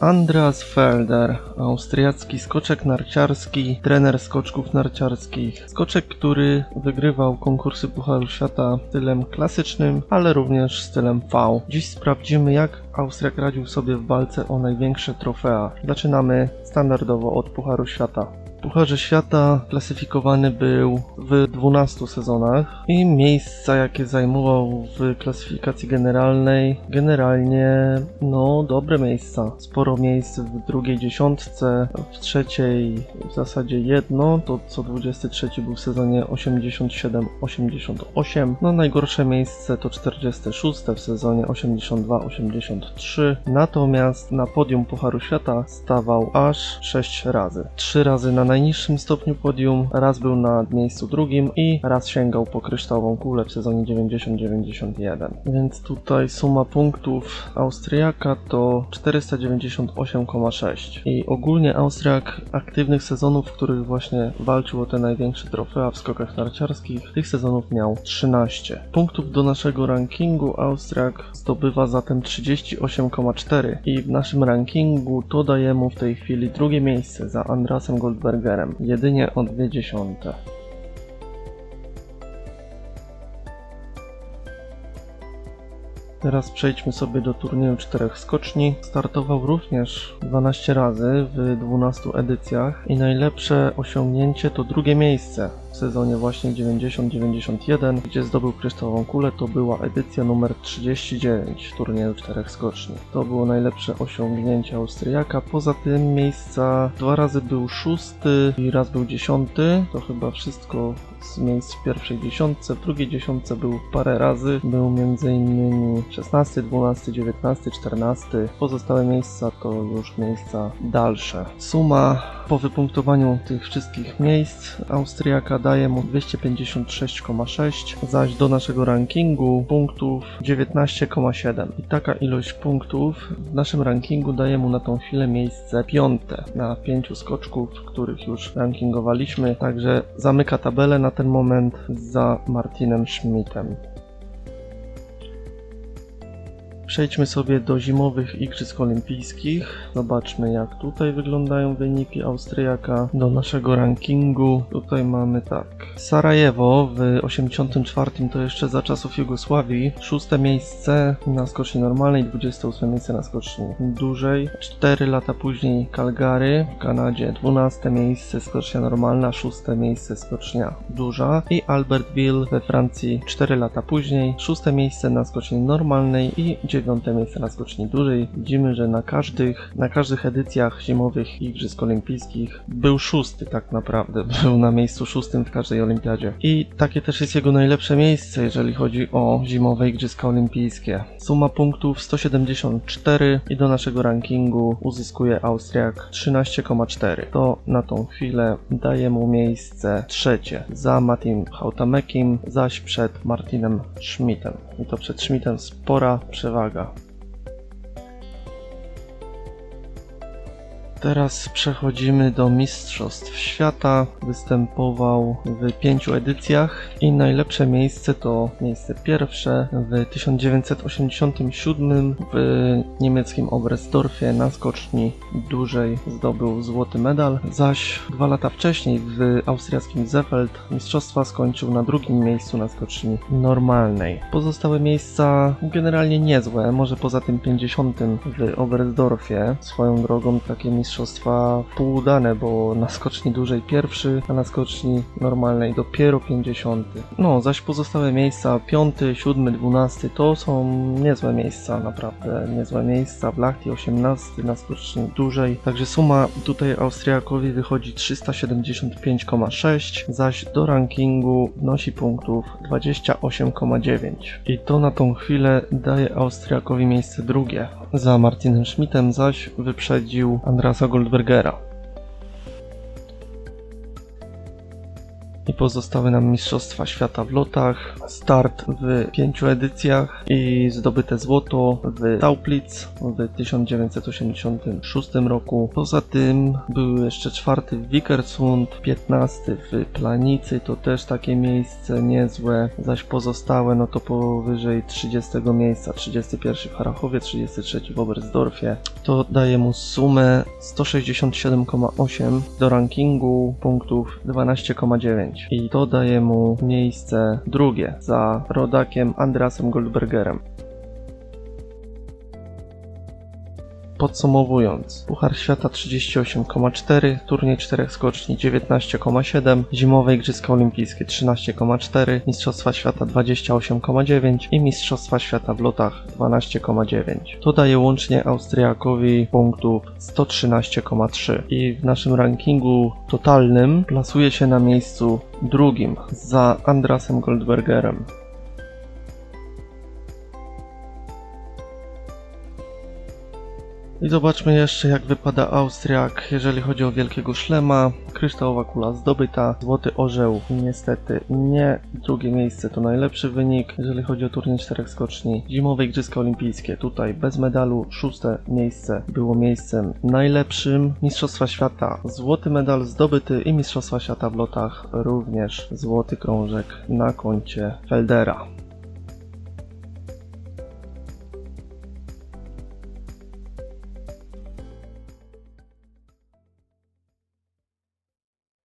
Andreas Felder, austriacki skoczek narciarski, trener skoczków narciarskich. Skoczek, który wygrywał konkursy Pucharu Świata stylem klasycznym, ale również stylem V. Dziś sprawdzimy, jak Austriak radził sobie w walce o największe trofea. Zaczynamy standardowo od Pucharu Świata. Pucharze Świata klasyfikowany był w 12 sezonach i miejsca jakie zajmował w klasyfikacji generalnej generalnie no dobre miejsca. Sporo miejsc w drugiej dziesiątce, w trzeciej w zasadzie jedno, to co 23 był w sezonie 87-88. No najgorsze miejsce to 46 w sezonie 82-83. Natomiast na podium Pucharu Świata stawał aż 6 razy. 3 razy na najniższym stopniu podium, raz był na miejscu drugim i raz sięgał po kryształową kulę w sezonie 90-91. Więc tutaj suma punktów Austriaka to 498,6 i ogólnie Austriak aktywnych sezonów, w których właśnie walczył o te największe trofea w skokach narciarskich, tych sezonów miał 13. Punktów do naszego rankingu Austriak zdobywa zatem 38,4 i w naszym rankingu to daje mu w tej chwili drugie miejsce za Andrasem Goldbergerem, jedynie o dwie dziesiąte. Teraz przejdźmy sobie do turnieju czterech skoczni. Startował również 12 razy w 12 edycjach i najlepsze osiągnięcie to drugie miejsce w sezonie właśnie 90-91, gdzie zdobył kryształową kulę. To była edycja numer 39 turnieju czterech skoczni. To było najlepsze osiągnięcie Austriaka. Poza tym miejsca dwa razy był szósty i raz był dziesiąty. To chyba wszystko z miejsc w pierwszej dziesiątce. W drugiej dziesiątce był parę razy. Był m.in. 16, 12, 19, 14. Pozostałe miejsca to już miejsca dalsze. Suma po wypunktowaniu tych wszystkich miejsc Austriaka daje mu 256,6, zaś do naszego rankingu punktów 19,7. I taka ilość punktów w naszym rankingu daje mu na tą chwilę miejsce piąte na pięciu skoczków, których już rankingowaliśmy. Także zamyka tabelę na ten moment za Martinem Schmidtem. Przejdźmy sobie do zimowych Igrzysk Olimpijskich. Zobaczmy, jak tutaj wyglądają wyniki Austriaka do naszego rankingu. Tutaj mamy tak. Sarajewo w 84 to jeszcze za czasów Jugosławii. Szóste miejsce na skoczni normalnej, 28 miejsce na skoczni dużej. 4 lata później Calgary w Kanadzie, 12 miejsce skocznia normalna, 6 miejsce skocznia duża. I Albertville we Francji 4 lata później, 6 miejsce na skoczni normalnej i dziewiąte miejsce na skoczni dużej. Widzimy, że na każdych, na każdych edycjach zimowych Igrzysk Olimpijskich był szósty tak naprawdę. Był na miejscu szóstym w każdej olimpiadzie. I takie też jest jego najlepsze miejsce, jeżeli chodzi o zimowe Igrzyska Olimpijskie. Suma punktów 174 i do naszego rankingu uzyskuje Austriak 13,4. To na tą chwilę daje mu miejsce trzecie za Matim Hautamekim, zaś przed Martinem Schmidtem. I to przed Schmidtem spora przewaga. Saga. Teraz przechodzimy do Mistrzostw Świata. Występował w pięciu edycjach i najlepsze miejsce to miejsce pierwsze w 1987 w niemieckim Oberstdorfie na skoczni dużej zdobył złoty medal, zaś dwa lata wcześniej w austriackim Zefeld mistrzostwa skończył na drugim miejscu na skoczni normalnej. Pozostałe miejsca generalnie niezłe, może poza tym 50 w Oberstdorfie. Swoją drogą takie mistrzostwa półudane, bo na skoczni dużej pierwszy, a na skoczni normalnej dopiero 50. No, zaś pozostałe miejsca 5, 7, 12 to są niezłe miejsca, naprawdę niezłe miejsca. W Lachti 18 na skoczni dużej, także suma tutaj Austriakowi wychodzi 375,6, zaś do rankingu nosi punktów 28,9. I to na tą chwilę daje Austriakowi miejsce drugie. Za Martinem Schmidtem zaś wyprzedził Andrasa Goldbergera. I pozostały nam Mistrzostwa Świata w lotach, start w pięciu edycjach i zdobyte złoto w Tauplitz w 1986 roku. Poza tym był jeszcze czwarty w Wickersund, 15 w Planicy, to też takie miejsce niezłe, zaś pozostałe no to powyżej 30 miejsca, 31 w Harachowie, 33 w Oberstdorfie. To daje mu sumę 167,8 do rankingu punktów 12,9 i to daje mu miejsce drugie za rodakiem Andreasem Goldbergerem. Podsumowując, Puchar Świata 38,4, turniej 4 skoczni 19,7, zimowe Igrzyska Olimpijskie 13,4, Mistrzostwa Świata 28,9 i Mistrzostwa Świata w lotach 12,9. To daje łącznie Austriakowi punktów 113,3 i w naszym rankingu totalnym plasuje się na miejscu drugim za Andrasem Goldbergerem. I zobaczmy jeszcze jak wypada Austriak, jeżeli chodzi o wielkiego szlema. Kryształowa kula zdobyta, złoty orzeł niestety nie. Drugie miejsce to najlepszy wynik, jeżeli chodzi o turniej czterech skoczni. Zimowe Igrzyska Olimpijskie, tutaj bez medalu, szóste miejsce było miejscem najlepszym. Mistrzostwa Świata, złoty medal zdobyty i Mistrzostwa Świata w lotach również złoty krążek na koncie Feldera.